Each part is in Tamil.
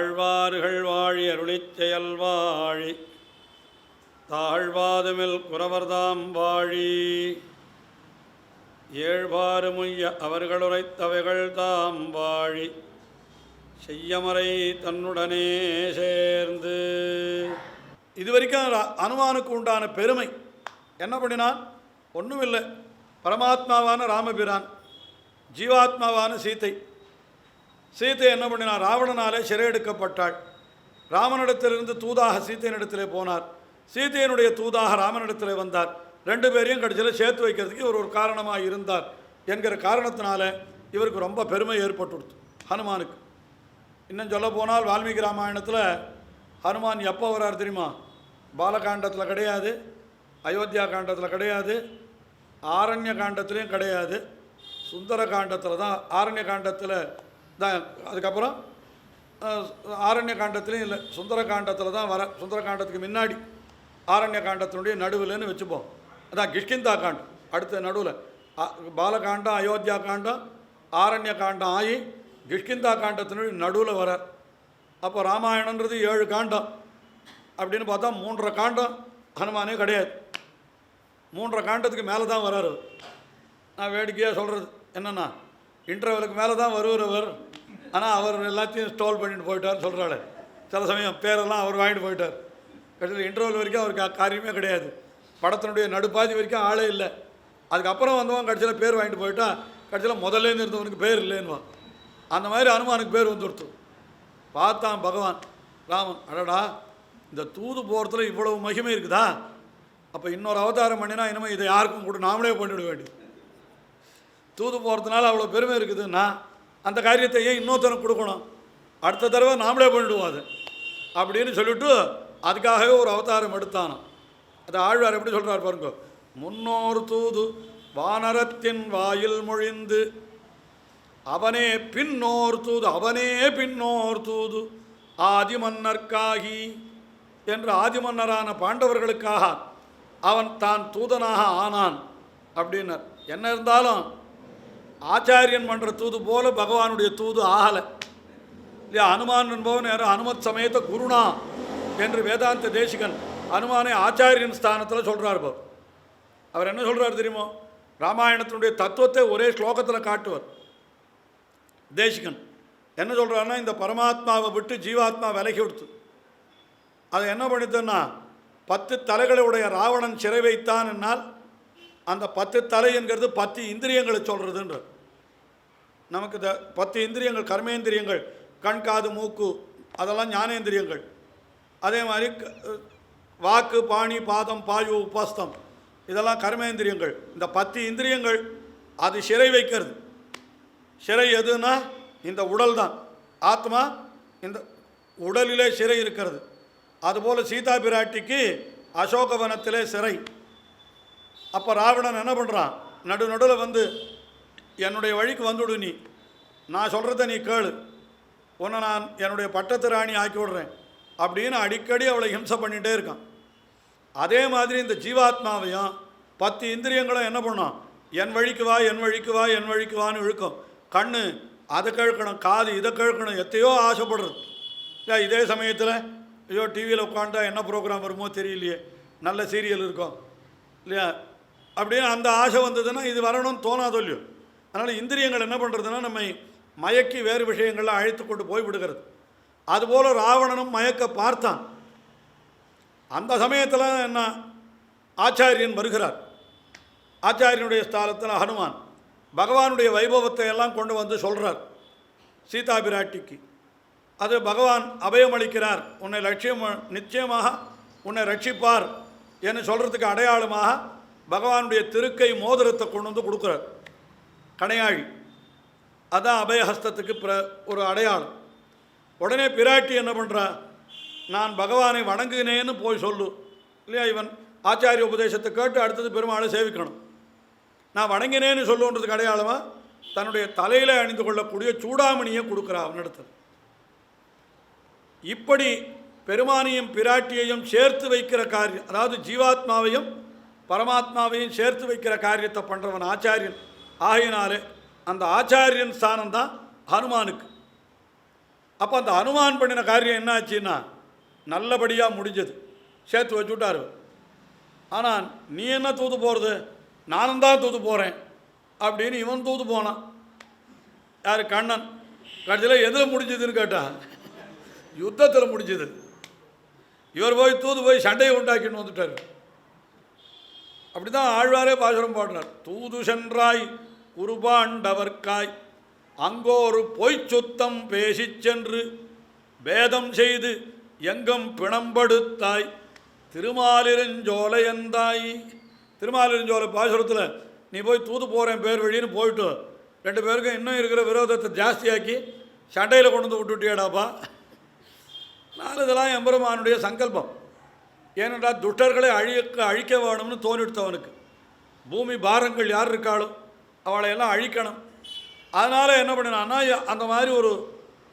தாழ்வார்கள் வாழி அருளிச்செயல் வாழி தாழ்வாதுமில் குறவர்தாம் வாழி. ஏழ்வாறு முய்ய அவர்கள் தாம் வாழி. செய்யமறை தன்னுடனே சேர்ந்து. இதுவரைக்கும் அனுமானுக்கு உண்டான பெருமை. என்ன பண்ணினான்? ஒன்றும் இல்லை பரமாத்மாவான ராமபிரான் ஜீவாத்மாவான சீத்தை சீதை என்ன பண்ணினார் ராவணனாலே சிறையெடுக்கப்பட்டாள். ராமனிடத்திலிருந்து தூதாக சீதையினிடத்திலே போனார். சீதையினுடைய தூதாக ராமனிடத்திலே வந்தார். ரெண்டு பேரையும் கடைசியில் சேர்த்து வைக்கிறதுக்கு இவர் ஒரு காரணமாக இருந்தார் என்கிற காரணத்தினால இவருக்கு ரொம்ப பெருமை ஏற்பட்டுடுத்து ஹனுமானுக்கு. இன்னும் சொல்ல போனால் வால்மீகி ராமாயணத்தில் ஹனுமான் எப்போ வரார் தெரியுமா? பாலகாண்டத்தில் கிடையாது அயோத்தியா காண்டத்தில் கிடையாது ஆரண்ய காண்டத்துலேயும் கிடையாது சுந்தர காண்டத்தில் தான் ஆரண்ய காண்டத்தில் தான் அதுக்கப்புறம் ஆரண்ய காண்டத்துலேயும் இல்லை சுந்தர காண்டத்தில் தான் வர சுந்தர காண்டத்துக்கு முன்னாடி ஆரண்ய காண்டத்தினுடைய நடுவில்னு வச்சுப்போம். அதான் கிஷ்கிந்தா காண்டம் அடுத்த நடுவில். பாலகாண்டம் அயோத்தியா காண்டம் ஆரண்ய காண்டம் ஆகி கிஷ்கிந்தா காண்டத்தினுடைய நடுவில் வரார் அப்போ ராமாயணன்றது ஏழு காண்டம். அப்படின்னு பார்த்தா மூன்றரை காண்டம் ஹனுமானே கிடையாது. மூன்றரை காண்டத்துக்கு மேலே தான் வராரு. நான் வேடிக்கையாக சொல்கிறது என்னென்னா இன்டர்வலுக்கு மேலே தான் வருகிறவர் ஆனால் அவர் எல்லாத்தையும் ஸ்டோல் பண்ணிட்டு போயிட்டார் சொல்கிறாள் சில சமயம் பேரெல்லாம் அவர் வாங்கிட்டு போயிட்டார். கடைசியில் இன்டர்வல் வரைக்கும் அவருக்கு காரியமே கிடையாது. படத்தினுடைய நடுப்பாதி வரைக்கும் ஆளே இல்லை. அதுக்கப்புறம் வந்தவன் கடைசியில் பேர் வாங்கிட்டு போயிட்டா கடைசியில் முதல்லேருந்து இருந்தவனுக்கு பேர் இல்லைன்னுவான். அந்த மாதிரி அனுமானுக்கு பேர் வந்துடுத்து. பார்த்தான் பகவான். ராமன் அடடா இந்த தூது போகிறதுல இவ்வளவு மகிமை இருக்குதா? அப்போ இன்னொரு அவதாரம் பண்ணினா இனிமேல் இதை யாருக்கும் கூட நாமளே பண்ணிவிட வேண்டியது. தூது போகிறதுனால அவ்வளோ பெருமை இருக்குதுன்னா அந்த காரியத்தை ஏன் இன்னொருத்தனுக்கு கொடுக்கணும்? அடுத்த தடவை நாமளே பண்ணிடுவோம் அது. அப்படின்னு சொல்லிட்டு அதுக்காகவே ஒரு அவதாரம் எடுத்தானோ. அது ஆழ்வார் எப்படி சொல்கிறார் பாருங்க. முன்னோர் தூது வானரத்தின் வாயில் மொழிந்து அவனே பின்னோர் தூது அவனே பின்னோர் தூது ஆதி மன்னர்க்காகி என்று ஆதிமன்னரான பாண்டவர்களுக்காக அவன் தான் தூதனாக ஆனான் அப்படின்னார். என்ன இருந்தாலும் ஆச்சாரியன் பண்ணுற தூது போல பகவானுடைய தூது ஆகலை. இல்லையா அனுமான் என்பவன் யாரும் அனுமத் சமேத குருணா என்று வேதாந்த தேசிகன் அனுமானை ஆச்சாரியன் ஸ்தானத்தில் சொல்கிறார் அவர் அவர் என்ன சொல்கிறார் தெரியுமோ? ராமாயணத்தினுடைய தத்துவத்தை ஒரே ஸ்லோகத்தில் காட்டுவார். தேசிகன் என்ன சொல்கிறாருன்னா இந்த பரமாத்மாவை விட்டு ஜீவாத்மா விலகி கொடுத்து அது என்ன பண்ணிதுன்னா பத்து தலைகளுடைய ராவணன் சிறை வைத்தான் என்னால் அந்த பத்து தலை என்கிறது பத்து இந்திரியங்களை சொல்கிறதுன்ற நமக்கு த பத்து இந்திரியங்கள் கர்மேந்திரியங்கள் கண் காது மூக்கு அதெல்லாம் ஞானேந்திரியங்கள். அதே மாதிரி க- வாக்கு பாணி பாதம் பாயு உபஸ்தம் இதெல்லாம் கர்மேந்திரியங்கள். இந்த பத்து இந்திரியங்கள் அது சிறை வைக்கிறது. சிறை எதுனா இந்த உடல் தான். ஆத்மா இந்த உடலிலே சிறை இருக்கிறது. அதுபோல் சீதா பிராட்டிக்கு அசோகவனத்திலே சிறை. அப்போ ராவணன் என்ன பண்ணுறான் நடு நடுவில் வந்து என்னுடைய வழிக்கு வந்துவிடு நீ. நான் சொல்கிறத நீ கேளு. உன்னை நான் என்னுடைய பட்டத்து ராணி ஆக்கி விடுறேன். அப்படின்னு அடிக்கடி அவளை ஹிம்சை பண்ணிகிட்டே இருக்கான். அதே மாதிரி இந்த ஜீவாத்மாவையும் பத்து இந்திரியங்களும் என்ன பண்ணும்? என் வழிக்கு வா என் வழிக்கு வா என் வழிக்கு வான்னு இழுக்கும். கண் அதை கேட்கணும் காது இதை கேட்கணும் எத்தையோ ஆசைப்படுறது. இல்லை இதே சமயத்தில் ஐயோ டிவியில் உட்காந்தா என்ன ப்ரோக்ராம் வருமோ தெரியலையே. நல்ல சீரியல் இருக்கும். இல்லையா? அப்படின்னு அந்த ஆசை வந்ததுன்னா இது வரணும்னு தோணாதோ இல்லையோ? அதனால் இந்திரியங்கள் என்ன பண்ணுறதுன்னா நம்மை மயக்கி வேறு விஷயங்களில் அழைத்து கொண்டு போய் விடுகிறது. அதுபோல் ராவணனும் மயக்க பார்த்தான். அந்த சமயத்தில் என்ன ஆச்சாரியன் வருகிறார். ஆச்சாரியனுடைய ஸ்தானத்தில் ஹனுமான் பகவானுடைய வைபவத்தை எல்லாம் கொண்டு வந்து சொல்கிறார் சீதா பிராட்டிக்கு அது பகவான் அபயமளிக்கிறார் உன்னை லட்சியம் நிச்சயமாக உன்னை ரட்சிப்பார் என்று சொல்கிறதுக்கு அடையாளமாக பகவானுடைய திருக்கை மோதிரத்தை கொண்டு வந்து கொடுக்குறார். கணையாழி. அதான் அபயஹஸ்தத்துக்கு பிர ஒரு அடையாளம். உடனே பிராட்டி என்ன பண்ணுறா நான் பகவானை வணங்குகிறேன்னு போய் சொல்லு. இல்லையா இவன்? ஆச்சாரிய உபதேசத்தை கேட்டு அடுத்தது பெருமாளை சேவிக்கணும். நான் வணங்கினேன்னு சொல்லுன்றதுக்கு அடையாளமாக தன்னுடைய தலையில் அணிந்து கொள்ளக்கூடிய சூடாமணியை கொடுக்குறா அவனிடத்தில். இப்படி பெருமானையும் பிராட்டியையும் சேர்த்து வைக்கிற காரியம் அதாவது ஜீவாத்மாவையும் பரமாத்மாவையும் சேர்த்து வைக்கிற காரியத்தை பண்ணுறவன் ஆச்சாரியன். ஆகையினாலே அந்த ஆச்சாரியன் ஸ்தானம் தான் ஹனுமானுக்கு. அப்போ அந்த அனுமான் பண்ணின காரியம் என்ன ஆச்சுன்னா நல்லபடியாக முடிஞ்சது. சேர்த்து வச்சுட்டார். ஆனால் நீ என்ன தூது போகிறது நானும் தான் தூது போகிறேன் அப்படின்னு இவன் தூது போனான். யார்? கண்ணன். கடைசியில் எதில் முடிஞ்சதுன்னு கேட்டா யுத்தத்தில் முடிஞ்சது. இவர் போய் தூது போய் சண்டையை உண்டாக்கின்னு வந்துட்டார். அப்படி தான் ஆழ்வாரே பாசுரம் பாடினார். தூது சென்றாய். குருபாண்டவர்க்காய் அங்கோரு பொய்ச் சுத்தம் பேசிச் சென்று பேதம் செய்து எங்கும் பிணம்படுத்தாய். திருமாலிருஞ்சோலையந்தாய். திருமாலிருஞ்சோலை பாசுரத்தில் நீ போய் தூது போகிறேன் பேர் வழின்னு போயிட்டு ரெண்டு பேருக்கும் இன்னும் இருக்கிற விரோதத்தை ஜாஸ்தியாக்கி சண்டையில் கொண்டு வந்து விட்டுட்டியாடாப்பா. நான் இதெல்லாம் எம்பெருமானுடைய சங்கல்பம். ஏனென்றால் துஷ்டர்களை அழிக்க அழிக்க வேணும்னு தோணிடுத்தவனுக்கு பூமி பாரங்கள் யார் இருக்காளோ அவளை எல்லாம் அழிக்கணும். அதனால் என்ன பண்ணினான்னா அந்த மாதிரி ஒரு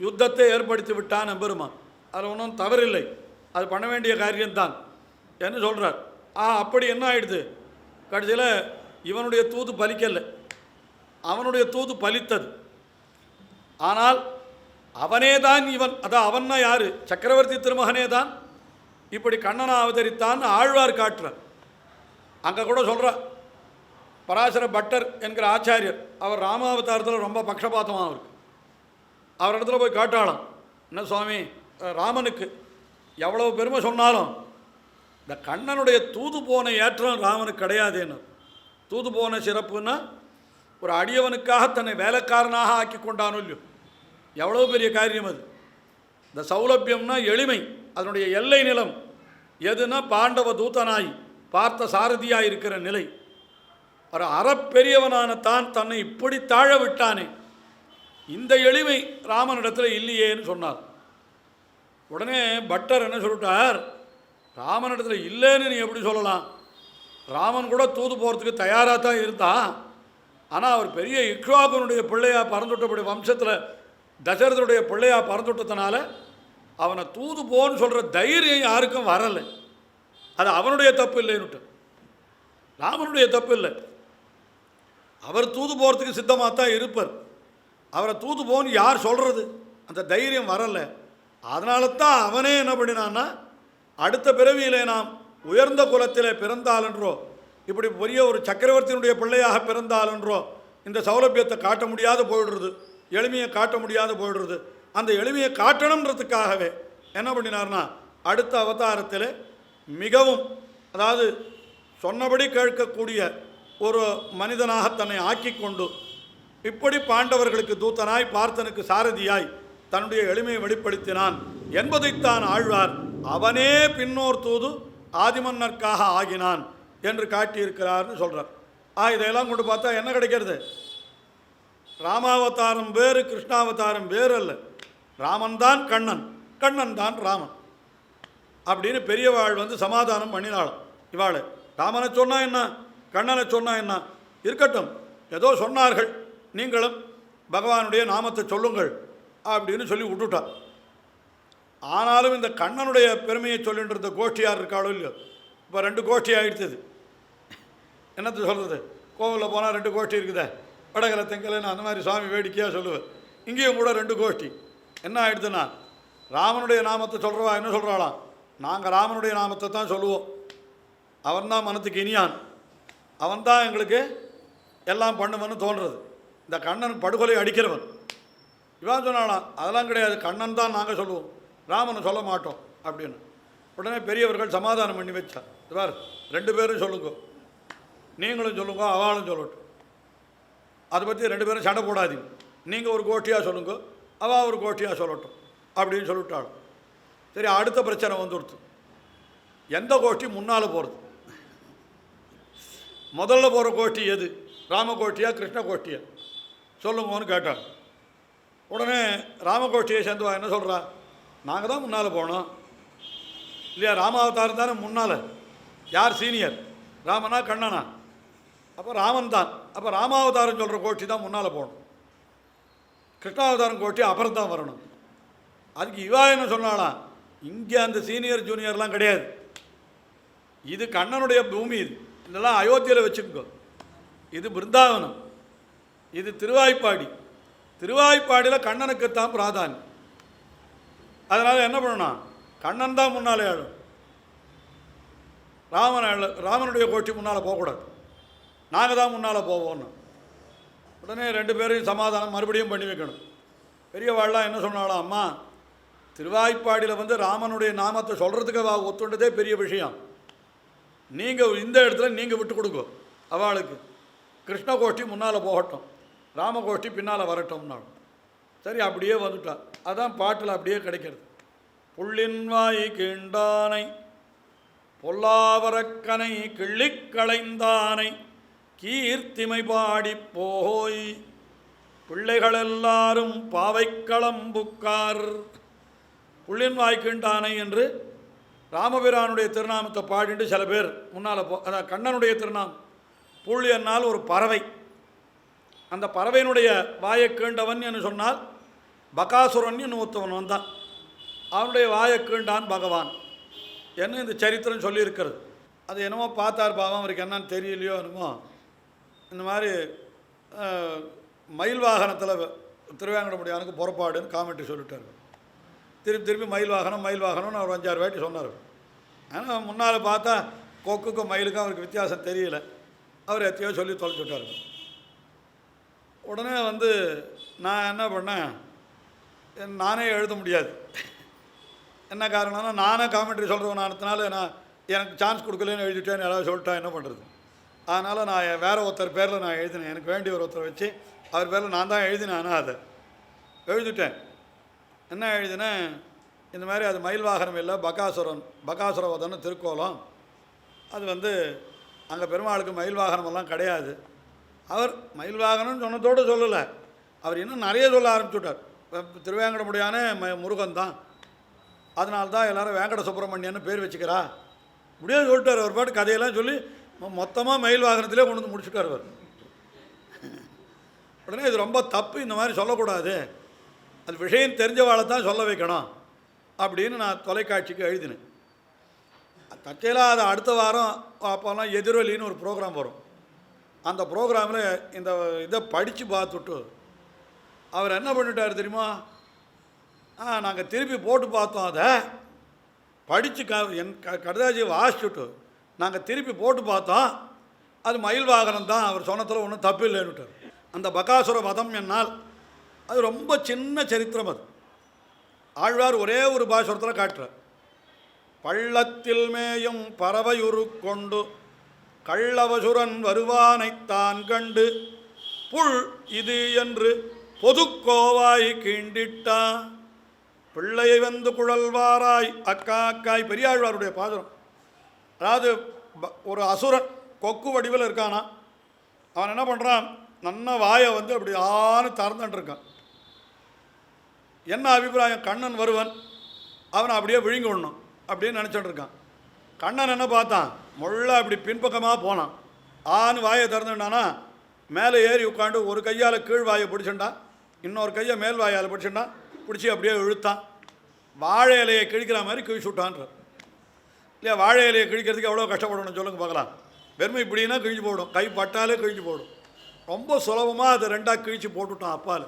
யுத்தத்தை ஏற்படுத்தி விட்டான் எம்பெருமான். அதில் ஒன்றும் தவறில்லை. அது பண்ண வேண்டிய காரியம்தான் என்ன சொல்கிறார் ஆ அப்படி என்ன ஆயிடுது? கடைசியில் இவனுடைய தூது பலிக்கலை. அவனுடைய தூது பலித்தது. ஆனால் அவனே தான் இவன். அதான் அவன்னா யார்? சக்கரவர்த்தி திருமகனே தான். இப்படி கண்ணனை அவதரித்தான் ஆழ்வார் காட்டுறார். அங்கே கூட சொல்கிறான் பராசர பட்டர் என்கிற ஆச்சாரியர் அவர் ராமாவதாரத்தில் ரொம்ப பக்ஷபாத்தமாக அவருக்கு அவர் இடத்துல போய் காட்டாளாம் என்ன சுவாமி ராமனுக்கு எவ்வளவு பெருமை சொன்னாலும் இந்த கண்ணனுடைய தூது போன ஏற்றம் ராமனுக்கு கிடையாதுன்னு. தூது போன சிறப்புன்னா ஒரு அடியவனுக்காக தன்னை வேலைக்காரனாக ஆக்கி கொண்டானோ இல்லையோ. எவ்வளோ பெரிய காரியம் அது. இந்த சௌலபியம்னா எளிமை அதனுடைய எல்லை நிலம் எதுனா பாண்டவ தூதனாய் பார்த்த சாரதியாக இருக்கிற நிலை. ஒரு அறப்பெரியவனான தான் தன்னை இப்படி தாழ விட்டானே. இந்த எளிமை ராமனிடத்தில் இல்லையேன்னு சொன்னார். உடனே பட்டர் என்ன சொல்லிட்டார்? ராமனிடத்தில் இல்லைன்னு நீ எப்படி சொல்லலாம்? ராமன் கூட தூது போகிறதுக்கு தயாராக தான் இருந்தான். ஆனால் அவர் பெரிய இக்ஷ்வாகுனுடைய பிள்ளையாக பறந்துட்டபடி வம்சத்தில் தசரதனுடைய பிள்ளையாக பறந்துட்டதுனால அவனை தூது போன்னு சொல்கிற தைரியம் யாருக்கும் வரலை. அது அவனுடைய தப்பு இல்லைன்னுட்டு. ராமனுடைய தப்பு இல்லை. அவர் தூது போகிறதுக்கு சித்தமாக தான் இருப்பார். அவரை தூது போன்னு யார் சொல்கிறது அந்த தைரியம் வரலை. அதனால தான் அவனே என்ன பண்ணினான்னா அடுத்த பிறவியிலே நாம் உயர்ந்த குலத்திலே பிறந்தாலன்றோ இப்படி பெரிய ஒரு சக்கரவர்த்தியினுடைய பிள்ளையாக பிறந்தாலன்றோ இந்த சௌலபியத்தை காட்ட முடியாது போயிடுறது எளிமையை காட்ட முடியாது போயிடுறது. அந்த எளிமையை காட்டணுன்றதுக்காகவே என்ன பண்ணினார்னா அடுத்த அவதாரத்தில் மிகவும் அதாவது சொன்னபடி கேட்கக்கூடிய ஒரு மனிதனாக தன்னை ஆக்கி கொண்டு இப்படி பாண்டவர்களுக்கு தூத்தனாய் பார்த்தனுக்கு சாரதியாய் தன்னுடைய எளிமையை வெளிப்படுத்தினான். என்பதைத்தான் ஆழ்வார் அவனே பின்னோர் தூது ஆதிமன்னர்க்காக ஆகினான் என்று காட்டியிருக்கிறார்னு சொல்கிறார் ஆ இதையெல்லாம் கொண்டு பார்த்தா என்ன கிடைக்கிறது? ராமாவதாரம் வேறு கிருஷ்ணாவதாரம் வேறு அல்ல ராமன் தான் கண்ணன் கண்ணன் தான் ராமன். அப்படின்னு பெரியவாள் வந்து சமாதானம் பண்ணினாளாம் இவாள். ராமனை சொன்னால் என்ன? கண்ணனை சொன்னா என்ன? இருக்கட்டும். ஏதோ சொன்னார்கள். நீங்களும் பகவானுடைய நாமத்தை சொல்லுங்கள் அப்படின்னு சொல்லி விட்டுட்டார் ஆனாலும் இந்த கண்ணனுடைய பெருமையை சொல்லிட்டு இருந்த கோஷ்டியார் இருக்காளோ இல்லையோ? இப்போ ரெண்டு கோஷ்டி ஆகிடுச்சது என்னத்தை சொல்கிறது கோவிலில் போனால் ரெண்டு கோஷ்டி இருக்குதே. வடகலை தெங்கலைன்னு அந்த மாதிரி சுவாமி வேடிக்கையாக சொல்லுவேன். இங்கேயும் கூட ரெண்டு கோஷ்டி. என்ன ஆகிடுதுன்னா ராமனுடைய நாமத்தை சொல்கிறவா என்ன சொல்கிறாளாம் நாங்கள் ராமனுடைய நாமத்தை தான் சொல்லுவோம். அவன்தான் மனத்துக்கு இனியான். அவன்தான் எங்களுக்கு எல்லாம் பண்ணுவன்னு தோன்றது. இந்த கண்ணன் படுகொலை அடிக்கிறவன். இவன் சொன்னாலாம் அதெல்லாம் கிடையாது கண்ணன் தான் நாங்கள் சொல்லுவோம். ராமனை சொல்ல மாட்டோம் அப்படின்னு. உடனே பெரியவர்கள் சமாதானம் பண்ணி வச்சார். இவர் ரெண்டு பேரும் சொல்லுங்க. நீங்களும் சொல்லுங்க அவளும் சொல்லட்டும். அதை பற்றி ரெண்டு பேரும் சண்டை போடாதீங்க. நீங்கள் ஒரு கோஷ்டியாக சொல்லுங்க அவள் ஒரு கோஷ்டியாக சொல்லட்டும் அப்படின்னு சொல்லிவிட்டாள் சரி அடுத்த பிரச்சனை வந்துடுத்து. எந்த கோஷ்டி முன்னால் போகிறது முதல்ல போகிற கோஷ்டி எது? ராம கோஷ்டியா கிருஷ்ண கோஷ்டியா சொல்லுங்கன்னு கேட்டாள் உடனே ராமகோஷ்டியை சேர்ந்துவா என்ன சொல்கிறா நாங்கள் தான் முன்னால் போனோம். இல்லையா ராமாவதாரம் தானே முன்னால்? யார் சீனியர்? ராமனா கண்ணனா? அப்போ ராமன் தான். அப்போ ராமாவதாரம் சொல்கிற கோஷ்டி தான் முன்னால் போகணும். கிருஷ்ணாவதாரம் கோஷ்டி அப்புறம் தான் வரணும். அதுக்கு இவா என்ன சொன்னாலாம் இங்கே அந்த சீனியர் ஜூனியர்லாம் கிடையாது. இது கண்ணனுடைய பூமி இது. இதெல்லாம் அயோத்தியில் வச்சுக்கோ. இது பிருந்தாவனம். இது திருவாய்ப்பாடி. திருவாய்ப்பாடியில் கண்ணனுக்குத்தான் பிராதானியம். அதனால் என்ன பண்ணணும்? கண்ணன் தான் முன்னாலே ஆளும் ராமன் ராமனுடைய கோஷ்டி முன்னால் போகக்கூடாது. நாங்கள் தான் முன்னால் போவோம்னு. உடனே ரெண்டு பேரையும் சமாதானம் மறுபடியும் பண்ணி வைக்கணும். பெரியவாள்லாம் என்ன சொன்னாலும் அம்மா திருவாய்ப்பாடியில் வந்து ராமனுடைய நாமத்தை சொல்கிறதுக்கு ஒத்துண்டதே பெரிய விஷயம். நீங்கள் இந்த இடத்துல நீங்கள் விட்டு கொடுங்க. அவளுக்கு கிருஷ்ண கோஷ்டி முன்னால் போகட்டும். ராம கோஷ்டி பின்னால் வரட்டும்னாலும் சரி அப்படியே வந்துட்டா. அதான் பாட்டில் அப்படியே கிடைக்கிறது. புள்ளின் வாய் பொல்லாவரக்கனை கிள்ளிக்களைந்தானை கீர்த்திமை பாடி போய் பிள்ளைகளெல்லாரும் பாவைக்களம்புக்கார் புள்ளின் வாய்க்கின்றானை என்று ராமபிரானுடைய திருநாமத்தை பாடிட்டு சில பேர் முன்னால் போ அதான் கண்ணனுடைய திருநாமம். புள்ளி என்னால் ஒரு பறவை. அந்த பறவையினுடைய வாயை கீண்டவன் என்று சொன்னால் பகாசுரன் என்று ஒருத்தவன் வந்தான். அவனுடைய வாயை கீண்டான் பகவான் என்ன இந்த சரித்திரம் சொல்லியிருக்கிறது. அது என்னமோ பார்த்தார் பாவம் அவருக்கு என்னன்னு தெரியலையோ என்னமோ. இந்த மாதிரி மயில் வாகனத்தில் திருவேங்கடமுடியானுக்கு புறப்பாடுன்னு காமெண்ட்ரி சொல்லிட்டார். திருப்பி திருப்பி மயில் வாகனம் மயில் வாகனம்னு அவர் அஞ்சாறு வாட்டி சொன்னார். ஆனால் முன்னால் பார்த்தா கொக்குக்கும் மயிலுக்கும் அவருக்கு வித்தியாசம் தெரியல. அவர் எத்தையோ சொல்லி தொலைச்சு விட்டார். உடனே வந்து நான் என்ன பண்ணேன்? நானே எழுத முடியாது. என்ன காரணம்னா நானே காமெண்ட்ரி சொல்கிறவனானதுனால நான் எனக்கு சான்ஸ் கொடுக்கலன்னு எழுதிட்டேன்னு யாராவது சொல்லிட்டா என்ன பண்ணுறது அதனால் நான் வேறு ஒருத்தர் பேரில் நான் எழுதினேன். எனக்கு வேண்டிய ஒரு ஒருத்தர் வச்சு அவர் பேரில் நான் தான் எழுதினேன். ஆனால் அதை எழுதிட்டேன். என்ன எழுதினேன் இந்த மாதிரி அது மயில் வாகனம் இல்லை பகாசுரன் பகாசுரவதன்னு திருக்கோலம். அது வந்து அங்கே பெருமாளுக்கு மயில் வாகனமெல்லாம் கிடையாது. அவர் மயில் வாகனம்னு சொன்னதோடு சொல்லலை. அவர் இன்னும் நிறைய சொல்ல ஆரம்பிச்சுட்டார். திருவேங்கடமுடியான ம முருகன் தான் அதனால தான் வேங்கட சுப்பிரமணியன்னு பேர் வச்சுக்கிறா. முடியாது சொல்லிட்டார். அவர் பாட்டு கதையெல்லாம் சொல்லி மொத்தமாக மயில் வாகனத்திலே கொண்டு வந்து முடிச்சுட்டார் அவர். உடனே இது ரொம்ப தப்பு இந்த மாதிரி சொல்லக்கூடாது. அது விஷயம் தெரிஞ்சவாளை தான் சொல்ல வைக்கணும் அப்படின்னு நான் தொலைக்காட்சிக்கு எழுதினேன். தற்செயலாக அது அடுத்த வாரம் அப்போல்லாம் எதிரொலின்னு ஒரு ப்ரோக்ராம் வரும். அந்த ப்ரோக்ராமில் இந்த இதை படித்து பார்த்துட்டு அவர் என்ன பண்ணிட்டார் தெரியுமா? ஆ நாங்கள் திருப்பி போட்டு பார்த்தோம் அதை. படித்து க என் க கடுதாஜி வாசிச்சுட்டு நாங்கள் திருப்பி போட்டு பார்த்தோம். அது மயில் வாகனம் தான். அவர் சொன்னதில் ஒன்றும் தப்பு இல்லைன்னுட்டார். அந்த பகாசுர வதம் என்னால் அது ரொம்ப சின்ன சரித்திரம் அது. ஆழ்வார் ஒரே ஒரு பாசுரத்தில் காட்டுறார். பள்ளத்தில் மேயும் பறவையுரு கொண்டு கள்ளவசுரன் வருவானைத்தான் கண்டு புல் இது என்று பொதுக்கோவாய் கிண்டிட்டா. பிள்ளையை வந்து குழல்வாராய் அக்கா அக்காய் பெரியாழ்வாருடைய பாசுரம் அதாவது ஒரு அசுரன் கொக்கு வடிவில் இருக்கானா அவன் என்ன பண்ணுறான் நன்ன வாயை வந்து அப்படி ஆணு திறந்துட்டு இருக்கான். என்ன அபிப்பிராயம்? கண்ணன் வருவன். அவனை அப்படியே விழுங்கி விடணும் அப்படின்னு நினச்சிட்டு இருக்கான். கண்ணன் என்ன பார்த்தான்? முள்ள அப்படி பின்பக்கமாக போனான். ஆன்னு வாயை திறந்துட்டானா மேலே ஏறி உட்காந்து ஒரு கையால் கீழ் வாயை பிடிச்சிட்டான். இன்னொரு கையை மேல் வாயால் பிடிச்சிட்டான். பிடிச்சி அப்படியே இழுத்தான். வாழை இலையை கிழிக்கிற மாதிரி கிழிச்சு விட்டான்றார் இல்லையா? வாழை இலையை கிழிக்கிறதுக்கு எவ்வளோ கஷ்டப்படணும் சொல்லுங்க பார்க்கலாம். வெறுமை இப்படின்னா கிழிச்சு போடும் கை பட்டாலே கிழிச்சு போடும் ரொம்ப சுலபமாக அதை ரெண்டாக கிழிச்சு போட்டுவிட்டான் அப்பால்.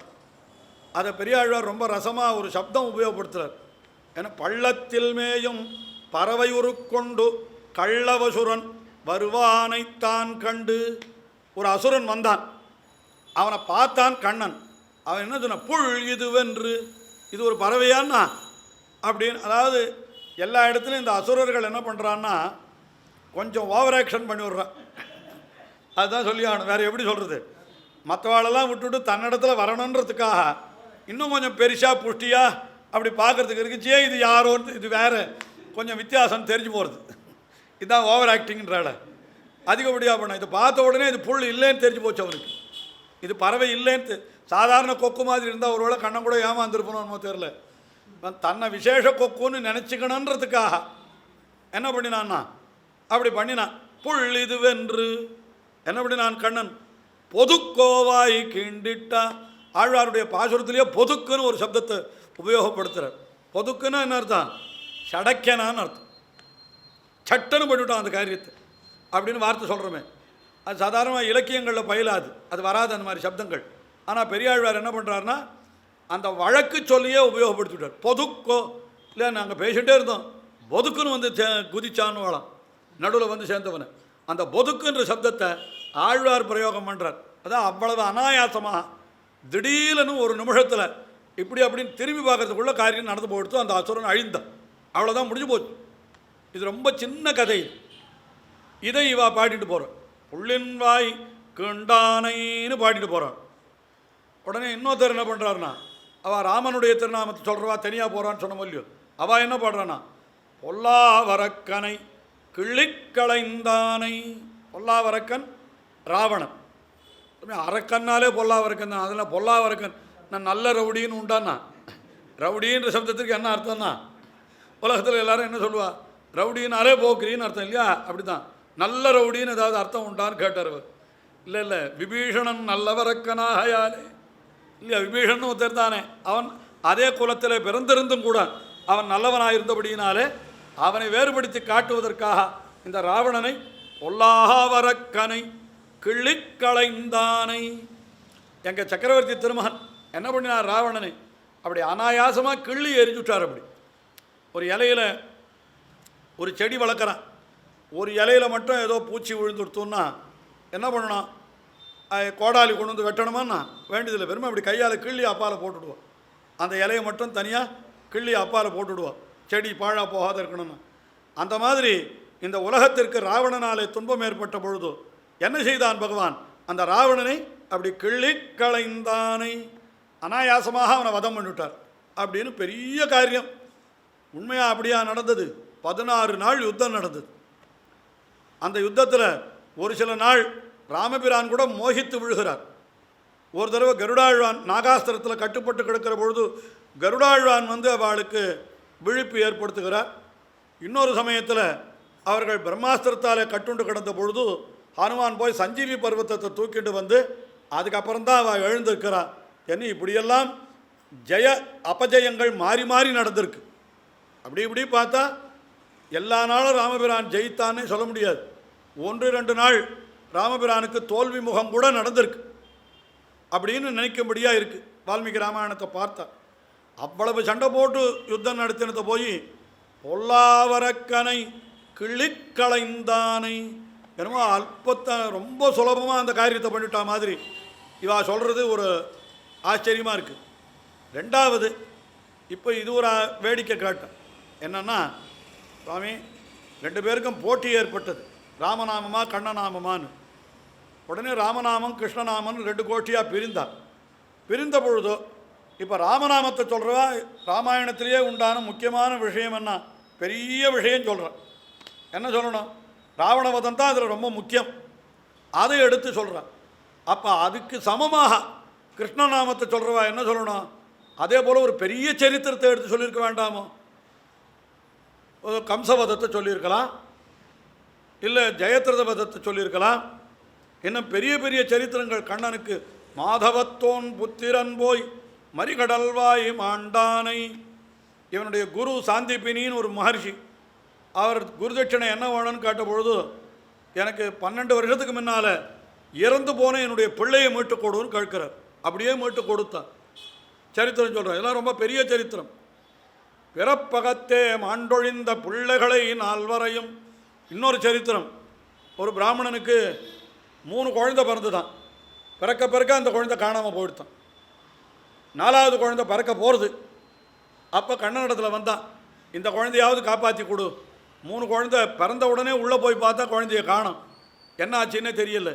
அதை பெரியாழ்வார் ரொம்ப ரசமாக ஒரு சப்தம் உபயோகப்படுத்துகிறார் ஏன்னா பள்ளத்தில் மேயும் பறவை உருக்கொண்டு கள்ளவசுரன் வருவானைத்தான் கண்டு ஒரு அசுரன் வந்தான். அவனை பார்த்தான் கண்ணன். அவன் என்ன சொன்ன புல் இதுவென்று. இது ஒரு பறவையான்னா அப்படின்னு அதாவது எல்லா இடத்துலையும் இந்த அசுரர்கள் என்ன பண்ணுறான்னா கொஞ்சம் ஓவர் ஆக்ஷன் பண்ணி விட்றான். அதுதான் சொல்லி ஆகணும். வேறு எப்படி சொல்கிறது மற்றவாளெல்லாம் விட்டுவிட்டு தன்னிடத்துல வரணுன்றதுக்காக இன்னும் கொஞ்சம் பெருசாக புஷ்டியாக அப்படி பார்க்குறதுக்கு இருக்குச்சே இது யாரோன்னு இது வேறு. கொஞ்சம் வித்தியாசம் தெரிஞ்சு போகிறது இதுதான் ஓவர் ஆக்டிங்கிறால அதிகப்படியாக பண்ண இது பார்த்த உடனே இது புல் இல்லைன்னு தெரிஞ்சு போச்சு அவனுக்கு. இது பறவை இல்லைன்னு சாதாரண கொக்கு மாதிரி இருந்தால் ஒருவேளை கண்ணன் கூட ஏமாந்துருப்பணும்னு தெரில தன்னை விசேஷ கொக்குன்னு நினச்சிக்கணுன்றதுக்காக. என்ன பண்ணினான்னா அப்படி பண்ணினான். புல் இதுவென்று. என்ன பண்ணினான் கண்ணன்? பொதுக்கோவாய் கிண்டிட்டா ஆழ்வாருடைய பாசுரத்திலேயே பொதுக்குன்னு ஒரு சப்தத்தை உபயோகப்படுத்துகிறார் பொதுக்குன்னா என்ன அர்த்தம்? சடக்கனான்னு அர்த்தம். சட்டன்னு பண்ணிவிட்டோம் அந்த காரியத்தை. அப்படின்னு வார்த்தை சொல்கிறோமே அது சாதாரணமாக இலக்கியங்களில் பயிலாது. அது வராது அந்த மாதிரி சப்தங்கள். ஆனால் பெரியாழ்வார் என்ன பண்ணுறாருன்னா அந்த வழக்கு சொல்லியே உபயோகப்படுத்திவிட்டார். பொதுக்கோ இல்லை நாங்கள் பேசிகிட்டே இருந்தோம். பொதுக்குன்னு வந்து சே குதிச்சான்னு வளம் நடுவில் வந்து சேர்ந்தவனை. அந்த பொதுக்குன்ற சப்தத்தை ஆழ்வார் பிரயோகம் பண்ணுறார் அதான் அவ்வளவு அனாயாசமாக திடீர்னு ஒரு நிமிஷத்தில் இப்படி அப்படின்னு திரும்பி பார்க்கறதுக்குள்ள காரியம் நடந்து போடுத்து அந்த அசுரன் அழிந்தான். அவ்வளோதான் முடிஞ்சு போச்சு. இது ரொம்ப சின்ன கதை இதை. இவா பாடிட்டு போகிறான் புள்ளின் வாய் கிண்டானைன்னு பாடிட்டு போகிறான் உடனே இன்னொருத்தர் என்ன பண்ணுறாருனா அவள் ராமனுடைய திருநாமத்தை சொல்கிறவா தனியாக போகிறான்னு சொன்ன இல்லையோ அவள் என்ன பாடுறானா பொல்லாவரக்கனை கிள்ளிக்களைந்தானை பொல்லாவரக்கன் ராவணன். அரக்கன்னாலே பொல்லாவரக்கன் தான் அதில் பொல்லாவரக்கன் நான் நல்ல ரவுடின்னு உண்டானா ரவுடின்ற சப்தத்துக்கு என்ன அர்த்தம்னா உலகத்தில் எல்லாரும் என்ன சொல்லுவா ரவுடினாலே போக்குறின்னு அர்த்தம் இல்லையா? அப்படி தான் நல்ல ரவுடின்னு ஏதாவது அர்த்தம் உண்டான்னு கேட்டார் அவர். இல்லை இல்லை விபீஷணன் நல்லவரக்கனாகையாலே இல்லையா விபீஷன் ஒருத்தர் தானே. அவன் அதே குலத்தில் பிறந்திருந்தும் கூட அவன் நல்லவனாக இருந்தபடியினாலே அவனை வேறுபடுத்தி காட்டுவதற்காக இந்த ராவணனை பொல்லாவரக்கனை கிள்ளிக்களைந்தானை. எங்கள் சக்கரவர்த்தி திருமகன் என்ன பண்ணினார் ராவணனை? அப்படி அனாயாசமாக கிள்ளி எரிஞ்சுட்டார் அப்படி. ஒரு இலையில ஒரு செடி வளர்க்குறான். ஒரு இலையில மட்டும் ஏதோ பூச்சி விழுந்துடுத்தோன்னா என்ன பண்ணணும்? கோடாலி கொண்டு வந்து வெட்டணுமான்னா? வேண்டியதில்லை. பெருமை அப்படி கையால் கிள்ளி அப்பால் போட்டுடுவோம். அந்த இலையை மட்டும் தனியாக கிள்ளி அப்பால் போட்டுடுவோம். செடி பாழா போகாத இருக்கணும்னு. அந்த மாதிரி இந்த உலகத்திற்கு ராவணனாலே துன்பம் ஏற்பட்ட பொழுது என்ன செய்தான் பகவான்? அந்த ராவணனை அப்படி கிள்ளிக்களைந்தானை அனாயாசமாக அவனை வதம் பண்ணிவிட்டார். அப்படின்னு பெரிய காரியம். உண்மையாக அப்படியா நடந்தது? பதினாறு நாள் யுத்தம் நடந்தது. அந்த யுத்தத்தில் ஒரு சில நாள் ராமபிரான் கூட மோகித்து விழுகிறார். ஒரு தடவை கருடாழ்வான் நாகாஸ்திரத்தில் கட்டுப்பட்டு கிடக்கிற பொழுது கருடாழ்வான் வந்து அவளுக்கு விழிப்பு ஏற்படுத்துகிறார். இன்னொரு சமயத்தில் அவர்கள் பிரம்மாஸ்திரத்தால் கட்டுண்டு கிடந்த பொழுது ஹனுமான் போய் சஞ்சீவி பர்வத்தத்தை தூக்கிட்டு வந்து அதுக்கப்புறம் தான் அவள் எழுந்திருக்கிறாள் என்ன இப்படியெல்லாம் ஜெய அபஜயங்கள் மாறி மாறி நடந்திருக்கு. அப்படி இப்படி பார்த்தா எல்லா நாளும் ராமபிரான் ஜெயித்தானே சொல்ல முடியாது. ஒன்று ரெண்டு நாள் ராமபிரானுக்கு தோல்வி முகம் கூட நடந்திருக்கு. அப்படின்னு நினைக்கும்படியாக இருக்குது வால்மீகி ராமாயணத்தை பார்த்தா. அவ்வளவு சண்டை போட்டு யுத்தம் நடத்தினத்தை போய் பொல்லாவரக்கனை கிள்ளிக்களைந்தானை என்னமோ அல்பத்தை ரொம்ப சுலபமாக அந்த காரியத்தை பண்ணிட்டா மாதிரி. இவா சொல்கிறது ஒரு ஆச்சரியமாக இருக்குது ரெண்டாவது இப்போ இது ஒரு வேடிக்கை காட்டும். என்னன்னா சுவாமி ரெண்டு பேருக்கும் போட்டி ஏற்பட்டது. ராமநாமமா கண்ணநாமமான்னு. உடனே ராமநாமம் கிருஷ்ணநாமன் ரெண்டு கோட்டியாக பிரிந்தார் பிரிந்த பொழுதோ இப்போ ராமநாமத்தை சொல்கிறவா ராமாயணத்திலேயே உண்டான முக்கியமான விஷயம் என்ன? பெரிய விஷயம் சொல்கிறேன் என்ன சொல்லணும்? ராவணவதம் தான் அதில் ரொம்ப முக்கியம். அதை எடுத்து சொல்கிறான் அப்போ அதுக்கு சமமாக கிருஷ்ணநாமத்தை சொல்கிறவா என்ன சொல்லணும்? அதே போல் ஒரு பெரிய சரித்திரத்தை எடுத்து சொல்லியிருக்க வேண்டாமோ? கம்சவதத்தை சொல்லியிருக்கலாம். இல்லை ஜெயத்ரத வதத்தை சொல்லியிருக்கலாம். இன்னும் பெரிய பெரிய சரித்திரங்கள் கண்ணனுக்கு மாதவத்தோன் புத்திரன் போய் மறிகடல்வாய் மாண்டானை. இவனுடைய குரு சாந்திபினின்னு ஒரு மகர்ஷி. அவர் குருதட்சணை என்ன வேணும்னு கேட்டபொழுது எனக்கு பன்னெண்டு வருஷத்துக்கு முன்னால் இறந்து போன என்னுடைய பிள்ளையை மீட்டு கொடுன்னு கேட்கிறார். அப்படியே மீட்டு கொடுத்தான். சரித்திரம் சொல்கிறேன் இதெல்லாம் ரொம்ப பெரிய சரித்திரம். பிறப்பகத்தே மாண்டொழிந்த பிள்ளைகளை நால்வரையும் இன்னொரு சரித்திரம். ஒரு பிராமணனுக்கு மூணு குழந்தை பிறந்துதான். பிறக்க பிறக்க அந்த குழந்தை காணாமல் போயிடுத்தான். நாலாவது குழந்தை பிறக்க போகிறது அப்போ கண்ணனிடத்தில் வந்தான் இந்த குழந்தையாவது காப்பாற்றி கொடு. மூணு குழந்தை பிறந்த உடனே உள்ளே போய் பார்த்தா குழந்தைய காணும். என்ன ஆச்சுன்னே தெரியல.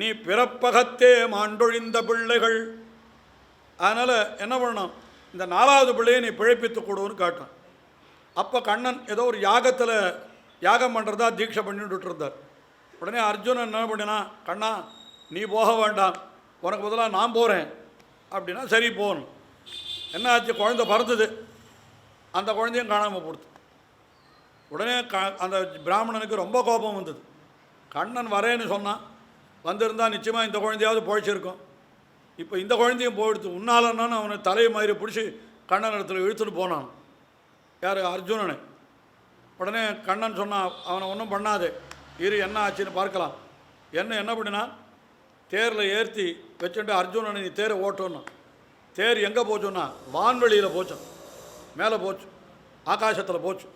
நீ பிறப்பகத்தே மாண்டொழிந்த பிள்ளைகள். அதனால் என்ன பண்ணணும்? இந்த நாலாவது பிள்ளையை நீ பிழைப்பித்து கொடுன்னு காட்டும். அப்போ கண்ணன் ஏதோ ஒரு யாகத்தில் யாகம் பண்ணுறதா தீட்சை பண்ணிட்டு இருந்தார் உடனே அர்ஜுனன் என்ன பண்ணினா கண்ணா நீ போக வேண்டாம். உனக்கு பதிலாக நான் போகிறேன் அப்படின்னா சரி போகணும். என்ன ஆச்சு குழந்தை பறந்தது. அந்த குழந்தையும் காணாமல் போடுது உடனே க அந்த பிராமணனுக்கு ரொம்ப கோபம் வந்தது. கண்ணன் வரேன்னு சொன்னான் வந்திருந்தால் நிச்சயமாக இந்த குழந்தையாவது பொழைச்சிருக்கும். இப்போ இந்த குழந்தையும் போயிடுத்து உன்னாலன்னு அவனை தலையை மாதிரி பிடிச்சி கண்ணன் இடத்துல இழுத்துட்டு போனான். யார்? அர்ஜுனனை. உடனே கண்ணன் சொன்னான் அவனை ஒன்றும் பண்ணாது. இரு என்ன ஆச்சுன்னு பார்க்கலாம். என்ன என்ன பண்ணினா தேரில் ஏற்றி வச்சுட்டு அர்ஜுனனை நீ தேரை ஓட்டணும் தேர் எங்கே போச்சுன்னா வான்வெளியில் போச்சு. மேலே போச்சு. ஆகாசத்தில் போச்சு.